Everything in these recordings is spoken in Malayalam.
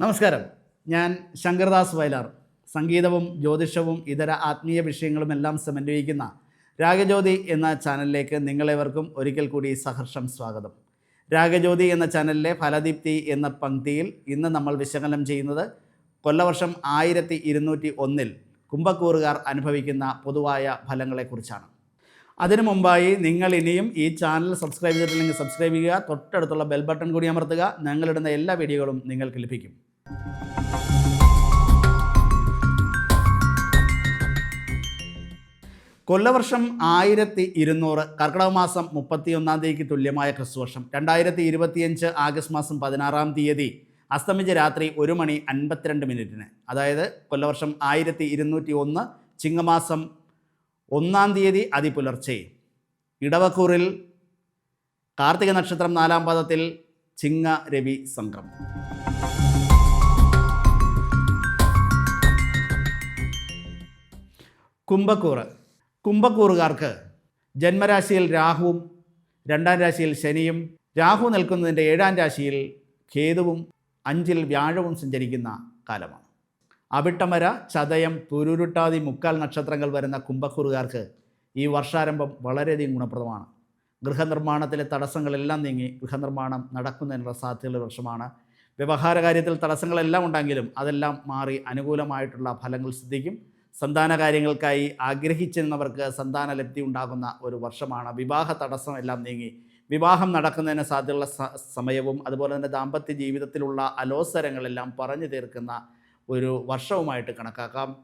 നമസ്കാരം. ഞാൻ ശങ്കർദാസ് വയലാർ. സംഗീതവും ജ്യോതിഷവും ഇതര ആത്മീയ വിഷയങ്ങളും എല്ലാം സമന്വയിക്കുന്ന രാഗജ്യോതി എന്ന ചാനലിലേക്ക് നിങ്ങളെവർക്കും ഒരിക്കൽ കൂടി സഹർഷം സ്വാഗതം. രാഗജ്യോതി എന്ന ചാനലിലെ ഫലദീപ്തി എന്ന പങ്ക്തിയിൽ ഇന്ന് നമ്മൾ വിശകലനം ചെയ്യുന്നത് കൊല്ലവർഷം ആയിരത്തി ഇരുന്നൂറ്റി ഒന്നിൽ കുംഭക്കൂറുകാർ അനുഭവിക്കുന്ന പൊതുവായ ഫലങ്ങളെക്കുറിച്ചാണ്. അതിനു മുമ്പായി നിങ്ങൾ ഇനിയും ഈ ചാനൽ സബ്സ്ക്രൈബ് ചെയ്തിട്ടില്ലെങ്കിൽ സബ്സ്ക്രൈബ് ചെയ്യുക തൊട്ടടുത്തുള്ള ബെൽ ബട്ടൺ കൂടി അമർത്തുക ഞങ്ങളിടുന്ന എല്ലാ വീഡിയോകളും നിങ്ങൾക്ക് ലഭിക്കും. കൊല്ലവർഷം ആയിരത്തി ഇരുന്നൂറ് കർക്കിടക മാസം മുപ്പത്തിയൊന്നാം തീയതിക്ക് തുല്യമായ ക്രിസ്തുവർഷം. രണ്ടായിരത്തി ഇരുപത്തിയഞ്ച് ആഗസ്റ്റ് മാസം പതിനാറാം തീയതി അസ്തമിച്ച രാത്രി ഒരു മണി അൻപത്തിരണ്ട് മിനിറ്റിന്. അതായത് കൊല്ലവർഷം ആയിരത്തി ഇരുന്നൂറ്റി ഒന്ന് ചിങ്ങമാസം ഒന്നാം തീയതി അതിപുലർച്ചെ. ഇടവക്കൂറിൽ കാർത്തിക നക്ഷത്രം നാലാം പദത്തിൽ ചിങ്ങ രവി സംഘം കുംഭക്കൂറ്. കുംഭക്കൂറുകാർക്ക് ജന്മരാശിയിൽ രാഹുവും രണ്ടാം രാശിയിൽ ശനിയും രാഹു നിൽക്കുന്നതിന്റെ ഏഴാം രാശിയിൽ കേതുവും അഞ്ചിൽ വ്യാഴവും സഞ്ചരിക്കുന്ന കാലമാണ്. അവിട്ടമര ചതയം പുരുരുട്ടാതി മുക്കാൽ നക്ഷത്രങ്ങൾ വരുന്ന കുംഭക്കൂറുകാർക്ക് ഈ വർഷാരംഭം വളരെയധികം ഗുണപ്രദമാണ്. ഗൃഹനിർമ്മാണത്തിലെ തടസ്സങ്ങളെല്ലാം നീങ്ങി ഗൃഹനിർമ്മാണം നടക്കുന്നതിനുള്ള സാധ്യതയുള്ള വർഷമാണ്. വ്യവഹാര കാര്യത്തിൽ തടസ്സങ്ങളെല്ലാം ഉണ്ടെങ്കിലും അതെല്ലാം മാറി അനുകൂലമായിട്ടുള്ള ഫലങ്ങൾ സിദ്ധിക്കും. സന്താന കാര്യങ്ങൾക്കായി ആഗ്രഹിച്ചിരുന്നവർക്ക് സന്താന ലബ്ധി ഉണ്ടാകുന്ന ഒരു വർഷമാണ്. വിവാഹ തടസ്സം എല്ലാം നീങ്ങി. വിവാഹം നടക്കുന്നതിന് സാധ്യതയുള്ള സമയവും അതുപോലെ തന്നെ ദാമ്പത്യ ജീവിതത്തിലുള്ള അലോസരങ്ങളെല്ലാം പറഞ്ഞു തീർക്കുന്ന ഒരു വർഷവുമായിട്ട് കണക്കാക്കാം.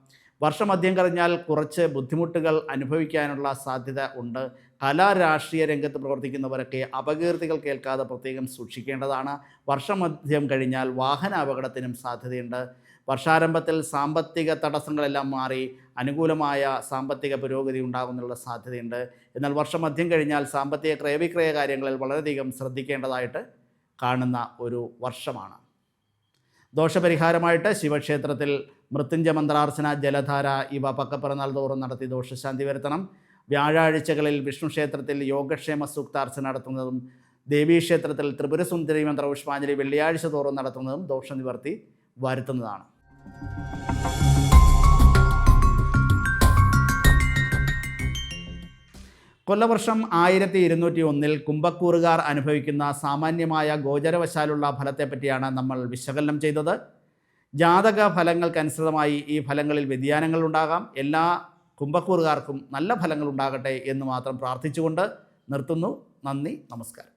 വർഷമധ്യം കഴിഞ്ഞാൽ കുറച്ച് ബുദ്ധിമുട്ടുകൾ അനുഭവിക്കാനുള്ള സാധ്യത ഉണ്ട്. കലാ രാഷ്ട്രീയ രംഗത്ത് പ്രവർത്തിക്കുന്നവരൊക്കെ അപകീർത്തികൾ കേൾക്കാതെ പ്രത്യേകം സൂക്ഷിക്കേണ്ടതാണ്. വർഷമധ്യം കഴിഞ്ഞാൽ വാഹന അപകടത്തിനും സാധ്യതയുണ്ട്. വർഷാരംഭത്തിൽ സാമ്പത്തിക തടസ്സങ്ങളെല്ലാം മാറി അനുകൂലമായ സാമ്പത്തിക പുരോഗതി ഉണ്ടാകുന്നതിനുള്ള സാധ്യതയുണ്ട്. എന്നാൽ വർഷം മധ്യം കഴിഞ്ഞാൽ സാമ്പത്തിക ക്രയവിക്രയ കാര്യങ്ങളിൽ വളരെയധികം ശ്രദ്ധിക്കേണ്ടതായിട്ട് കാണുന്ന ഒരു വർഷമാണ്. ദോഷപരിഹാരമായിട്ട് ശിവക്ഷേത്രത്തിൽ മൃത്യുഞ്ജ മന്ത്രാർച്ചന ജലധാര ഇവ പക്കപ്പിറന്നാൾ തോറും നടത്തി ദോഷശാന്തി വരുത്തണം. വ്യാഴാഴ്ചകളിൽ വിഷ്ണു ക്ഷേത്രത്തിൽ യോഗക്ഷേമ സൂക്താർച്ചന നടത്തുന്നതും ദേവീക്ഷേത്രത്തിൽ ത്രിപുരസുന്ദരി മന്ത്ര പുഷ്പാഞ്ജലി വെള്ളിയാഴ്ച തോറും നടത്തുന്നതും ദോഷനിവർത്തി വരുത്തുന്നതാണ്. കൊല്ലവർഷം ആയിരത്തി ഇരുന്നൂറ്റി ഒന്നിൽ കുംഭക്കൂറുകാർ അനുഭവിക്കുന്ന സാമാന്യമായ ഗോചരവശാലുള്ള ഫലത്തെപ്പറ്റിയാണ് നമ്മൾ വിശകലനം ചെയ്തത്. ജാതക ഫലങ്ങൾക്കനുസൃതമായി ഈ ഫലങ്ങളിൽ വ്യതിയാനങ്ങൾ ഉണ്ടാകാം. എല്ലാ കുംഭക്കൂറുകാർക്കും നല്ല ഫലങ്ങൾ ഉണ്ടാകട്ടെ എന്ന് മാത്രം പ്രാർത്ഥിച്ചുകൊണ്ട് നിർത്തുന്നു. നന്ദി നമസ്കാരം.